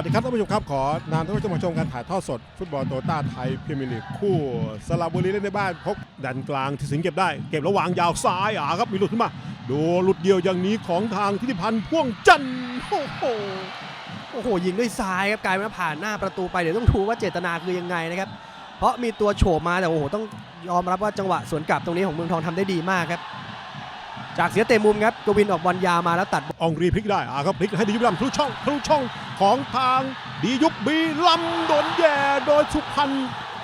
วัสดีครับท่านผู้ชมครับ ขอนำท่านผู้ชมมาชมการถ่ายทอดสด ฟุตบอลโตต้าไทยพรีเมียร์ลีกคู่สระบุรีเล่นในบ้านพบดันกลางที่สิงห์เก็บได้ เก็บระหว่างยาวซ้ายอ่าครับมีหลุดขึ้นมา ดูหลุดเดียวอย่างนี้ของทางทิติพันธ์พ่วงจันทร์โอ้โหโอ้โหยิงด้วยซ้ายครับกลายเป็นว่าผ่านหน้าประตูไปเดี๋ยวต้องดูว่าเจตนาคือยังไงนะครับเพราะมีตัวโฉบมาแต่โอ้โหต้องยอมรับว่าจังหวะสวนกลับตรงนี้ของเมืองทองทำได้ดีมากครับจากเสียเตะมุมครับกวินออกบอลยาวมาแล้วตัดอองรีพลิกได้อ่าครับพลิกให้ดียุบลำทะลุช่องทะลุช่อง ของทางดียุบบีลำโดนแย่โดยสุพรรณ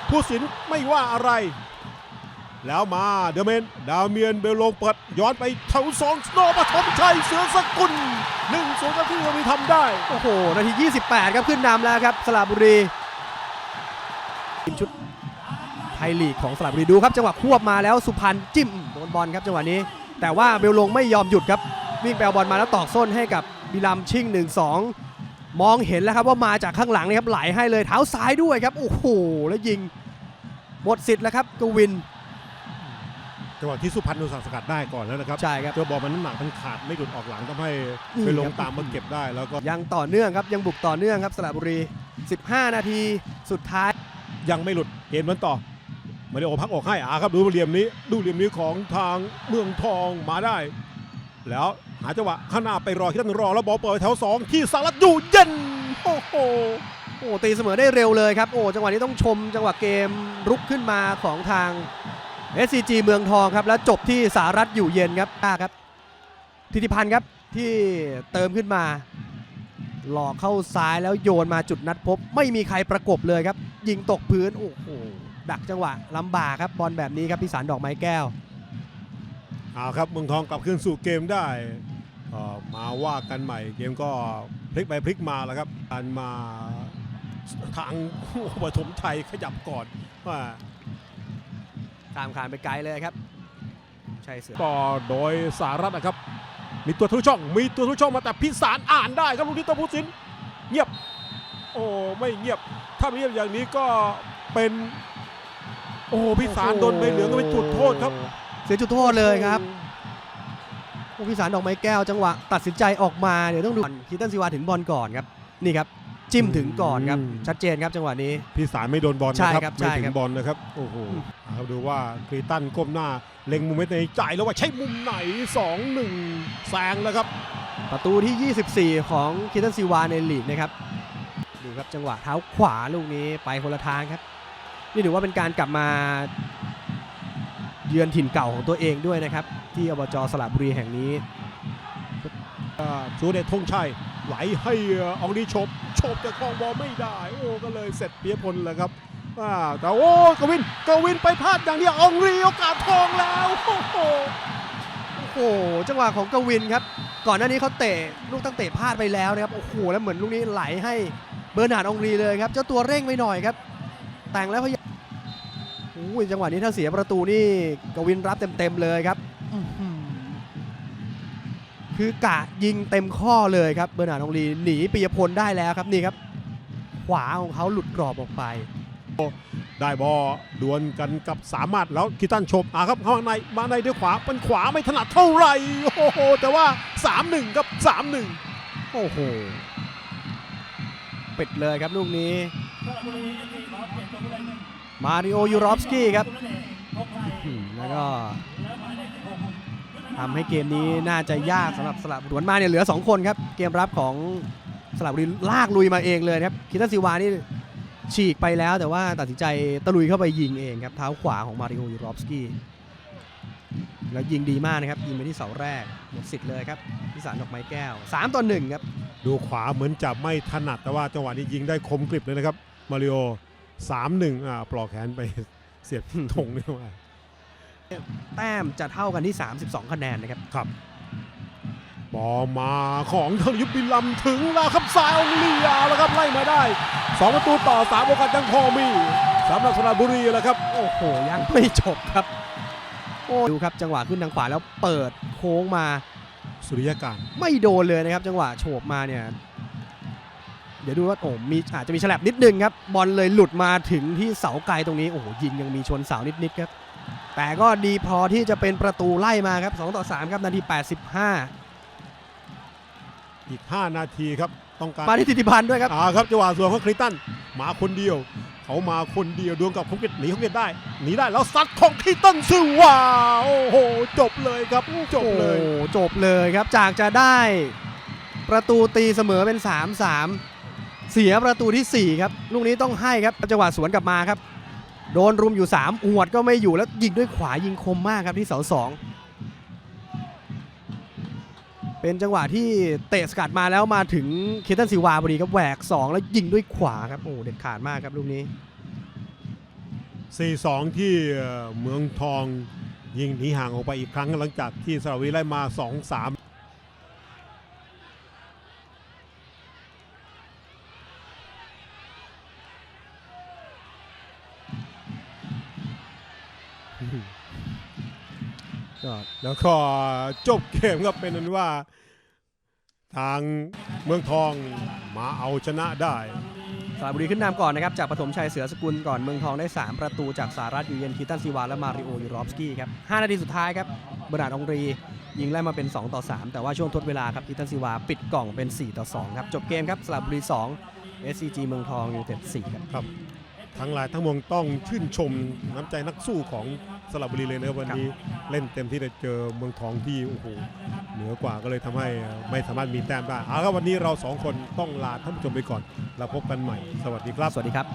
ผู้สินไม่ว่าอะไร แล้วมาเดเมน ดาวเมียนเบลลงเปิดย้อนไปเท่าสองสโนปฐมชัยเสือสกุลหนึ่งศูนย์ที่เรามีทำได้ โอ้โห นาที 28 ครับขึ้นนำแล้วครับ สระบุรีทีมชุดไทยลีกของสระบุรีดูครับจังหวะควบมาแล้วสุพรรณจิ้มโดนบอลครับจังหวะนี้ แต่ว่าเบลลงไม่ยอมหยุดครับวิ่งไปเอาบอลมาแล้วตอกส้นให้กับบิลัมชิ่ง 1-2 มองเห็นแล้วครับว่ามาจากข้างหลังนะครับไหลให้เลยเท้าซ้ายด้วยครับโอ้โหแล้วยิงหมดสิทธิ์แล้วครับกวินจังหวะที่สุพรรณโดนสกัดได้ก่อนแล้วนะครับใช่ครับเจอบอลมันน้ำหนักมันขาดไม่หลุดออกหลังทำให้นี่ไปลงครับตามมาเก็บได้แล้วก็ยังต่อเนื่องครับยังบุกต่อเนื่องครับสระบุรี 15 นาทีสุดท้ายยังไม่หลุดเกมมันต่อมาริโอพักออกให้อ่าครับดูเหลี่ยมนี้ ดูเหลี่ยมนี้ของทางเมืองทองมาได้ แล้ว หาจังหวะข้างหน้าไปรอที่นั่นรอแล้วบอลเปิดแถวสองที่สารัตอยู่เย็นโอ้โหโอ้ตีเสมอได้เร็วเลยครับโอ้จังหวะนี้ต้องชมจังหวะเกมรุกขึ้นมาของทาง SCG เมืองทองครับแล้วจบที่สารัตอยู่เย็นครับอ่าครับทิติพันธ์ครับที่เติมขึ้นมา หลอกเข้าซ้ายแล้วโยนมาจุดนัดพบ ไม่มีใครประกบเลยครับ ยิงตกพื้นโอ้โหดักจังหวะลำบากครับบอลแบบนี้ครับพิสารดอกไม้แก้ว เอาครับเมืองทองกลับคืนสู่เกมได้เอ่อมาว่ากันใหม่เกมก็พลิกไปพลิกมาแล้วครับการมาทางปฐมชัยขยับก่อนว่าตามขานไปไกลเลยครับใช่เสือก็โดยสารัตนะครับ มีตัวทะลุช่อง มีตัวทะลุช่องมาแต่พิสารอ่านได้ครับลูกนี้ตัวผู้สินเงียบ โอ้ไม่เงียบ ถ้าไม่เงียบอย่างนี้ก็เป็น โอ้พิสารโดนใบเหลืองก็เป็นจุดโทษครับ เสียจุดโทษเลยครับโอ้พิสารดอกไม้แก้วจังหวะตัดสินใจออกมาเดี๋ยวต้องดูคีตันซิวาถึงบอลก่อนครับนี่ครับจิ้มถึงก่อนครับอืมชัดเจนครับจังหวะนี้พิสารไม่โดนบอลใช่นะคครัรับบใช่ไม่ถึครังบบอลนะครับโอ้โหเอาครับดูว่าครีตันก้มหน้าเล็งมุมไว้ในใจแล้วว่าใช่มุมไหน 2-1แซงแล้วครับ ประตูที่ 24 ของคีตันซิวาในลีกนะครับดูครับจังหวะเท้าขวาลูกนี้ไปคนละทางครับ นี่ถือว่าเป็นการกลับมา เยือนถิ่นเก่าของตัวเองด้วยนะครับ ที่อบจสระบุรีแห่งนี้ชูเดชธงชัยไหลให้อองดีโฉบโฉบแต่คลองบอลไม่ได้ โอ้ก็เลยเสร็จเปียพลเลยครับแต่โอ้กวินกวินไปพลาดอย่างเดียวอองรีโอกาสทองแล้วโอ้โหโอ้โหจังหวะของกวินครับ ก่อนหน้านี้เขาเตะลูกตั้งเตะพลาดไปแล้วนะครับโอ้โหแล้วเหมือนลูกนี้ไหลให้เบอร์นาร์ดองรีเลยครับเจ้าตัวเร่งไปหน่อยครับ แต่งแล้วพยายามโอ้ยจังหวะนี้ถ้าเสียประตูนี่กวินรับเต็มๆเลยครับอื้อหือคือกะยิงเต็มข้อเลยครับเบอร์นาร์ดอองรีหนีปิยพลได้แล้วครับนี่ครับ ขวาของเขาหลุดกรอบออกไป ได้บอลดวลกันกับสามารถแล้วคิตันโฉบอ่าครับเข้ามาในมาในด้วยขวาเป็นขวาไม่ถนัดเท่าไหร่โอ้โหแต่ว่า 3-1ครับ3-1โอ้โหปิดเลยครับลูกนี้ มาริโอยูรอฟสกี้ครับอืมแล้วก็ทำให้เกมนี้น่าจะยากสำหรับสลับหวนมาเนี่ยเหลือ 2 คนครับ เกมรับของสลับบุรีลากลุยมาเองเลยครับคิตันซิวานี่ฉีกไปแล้วแต่ว่าตัดสินใจตะลุยเข้าไปยิงเองครับ เท้าขวาของมาริโอยูรอฟสกี้แล้วยิงดีมากนะครับ ยิงไปที่เสาแรกหมดสิทธิ์เลยครับพิสารดอกไม้แก้ว 3ต่อ1ครับ ดูขวาเหมือนจะไม่ถนัดแต่ว่าจังหวะนี้ยิงได้คมกริบเลยนะครับมาริโอ 3-1อ่าปลอกแขนไปเสียบธงนี่ว่าแต้มจะเท่ากันที่ 32 คะแนนนะครับ ครับบอลมาของทางยุบบิลัมถึงแล้วครับสายองเลียแล้วครับไล่มาได้ 2 ประตูต่อ 3 โอกาสยังพอมีสำหรับสระบุรีแล้วครับ โอ้โห ยังไม่จบครับ โอ้ดูครับจังหวะขึ้นทางขวาแล้วเปิดโค้งมา สุริยการไม่โดนเลยนะครับ จังหวะโฉบมาเนี่ย เดี๋ยวดูว่าโอ้มีอาจจะมีฉลับนิดนึงครับ บอลเลยหลุดมาถึงที่เสาไกลตรงนี้ โอ้โหยิงยังมีชนเสานิดๆครับ แต่ก็ดีพอที่จะเป็นประตูไล่มาครับ2ต่อ3ครับนาที 85 อีก 5 นาทีครับต้องการมาที่ธิติพันธ์ด้วยครับอ่าครับจังหวะสวนของคลินตันมาคนเดียว เขามาคนเดียวดวลกับฮุกเก็ตหนีฮุกเก็ตได้หนีได้แล้วซัดของคลินตันซึ่งว้าโอ้โหจบเลยครับจบเลยโอ้จบเลยครับจากจะได้ประตูตีเสมอเป็น 3-3 เสียประตูทีสี่ 4 ครับ ลูกนี้ต้องให้ครับจังหวะสวนกลับมาครับ โดนรุมอยู่ 3 อวดก็ไม่อยู่แล้วยิงด้วยขวายิงคมมากครับที่เสาสองเป็นจังหวะที่เตะสกัดมาแล้วมาถึงเคตันซิวาพอดีครับแหวก 2 แล้วยิงด้วยขวาครับโอ้เด็ดขาดมากครับลูกนี้ 4-2 ที่เอ่เมืองทองยิงหนีห่างออกไปอีกครั้งหลังจากที่สระบุรีไล่มา 2-3 ก็แล้วก็จบเกมก็เป็นนั้นว่า ทางเมืองทองมาเอาชนะได้สระบุรีขึ้นนำก่อนนะครับ จากปฐมชัยเสือสกุลก่อนเมืองทองได้ 3 ประตูจากสารัตอยู่เย็นคีตันซีวาและมาริโอยูรอฟสกี้ครับ5นาทีสุดท้ายครับเบอร์นาร์ดองรี ยิงไล่มาเป็น 2 ต่อ 3 แต่ว่าช่วงทดเวลาครับคีตันซีวาปิดกล่องเป็น 4 ต่อ 2 ครับ จบเกมครับสระบุรี 2 SCG เมืองทองยูเต็ด4ครับ ทั้งหลายทั้งมวลต้องชื่นชมน้ำใจนักสู้ของสระบุรีเลยนะครับวันนี้เล่นเต็มที่ได้เจอเมืองทองที่โอ้โหเหนือกว่าก็เลยทำให้ไม่สามารถมีแต้มได้เอาละวันนี้เราสองคนต้องลาท่านผู้ชมไปก่อนเราพบกันใหม่ สวัสดีครับ สวัสดีครับ